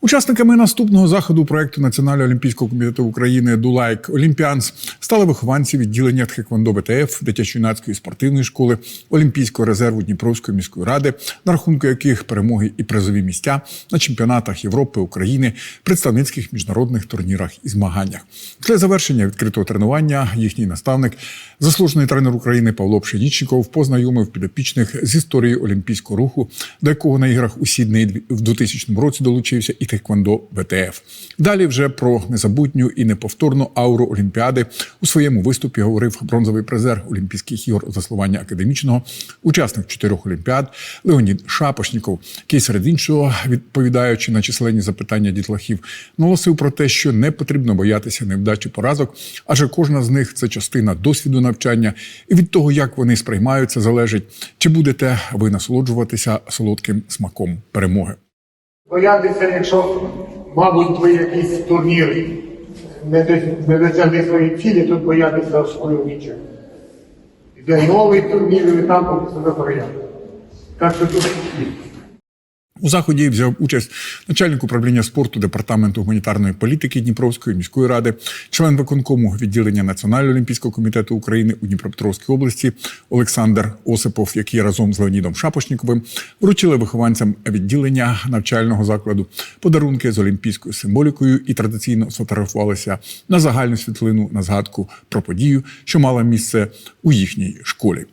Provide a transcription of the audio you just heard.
Учасниками наступного заходу проекту Національного олімпійського комітету України Дулайк Олімпіанс стали вихованці відділення Тхеквондо БТФ дитячо-юнацької спортивної школи Олімпійського резерву Дніпровської міської ради, на рахунку яких перемоги і призові місця на чемпіонатах Європи, України, представницьких міжнародних турнірах і змаганнях. Після завершення відкритого тренування їхній наставник, заслужений тренер України Павло Пшенічников, познайомив підопічних з історією олімпійського руху, до якого на іграх у Сіднеї в 2000 році долучився і Тхеквондо ВТФ. Далі вже про незабутню і неповторну ауру Олімпіади у своєму виступі говорив бронзовий призер Олімпійських ігор заслування академічного, учасник чотирьох олімпіад Леонід Шапошніков, який серед іншого, відповідаючи на численні запитання дітлахів, наголосив про те, що не потрібно боятися невдачі поразок, адже кожна з них це частина досвіду навчання, і від того, як вони сприймаються, залежить, чи будете ви насолоджуватися солодким смаком перемоги. Боятися, якщо, мабуть, ви якісь турніри не, дос- не досягли своєї цілі, тут боятися свою нічого. Іде новий турнір, і там себе проявити. Так що тут спокійно. У заході взяв участь начальник управління спорту департаменту гуманітарної політики Дніпровської міської ради, член виконкому відділення Національного олімпійського комітету України у Дніпропетровській області Олександр Осипов, який разом з Леонідом Шапошніковим вручили вихованцям відділення навчального закладу подарунки з олімпійською символікою і традиційно сфотографувалися на загальну світлину на згадку про подію, що мала місце у їхній школі.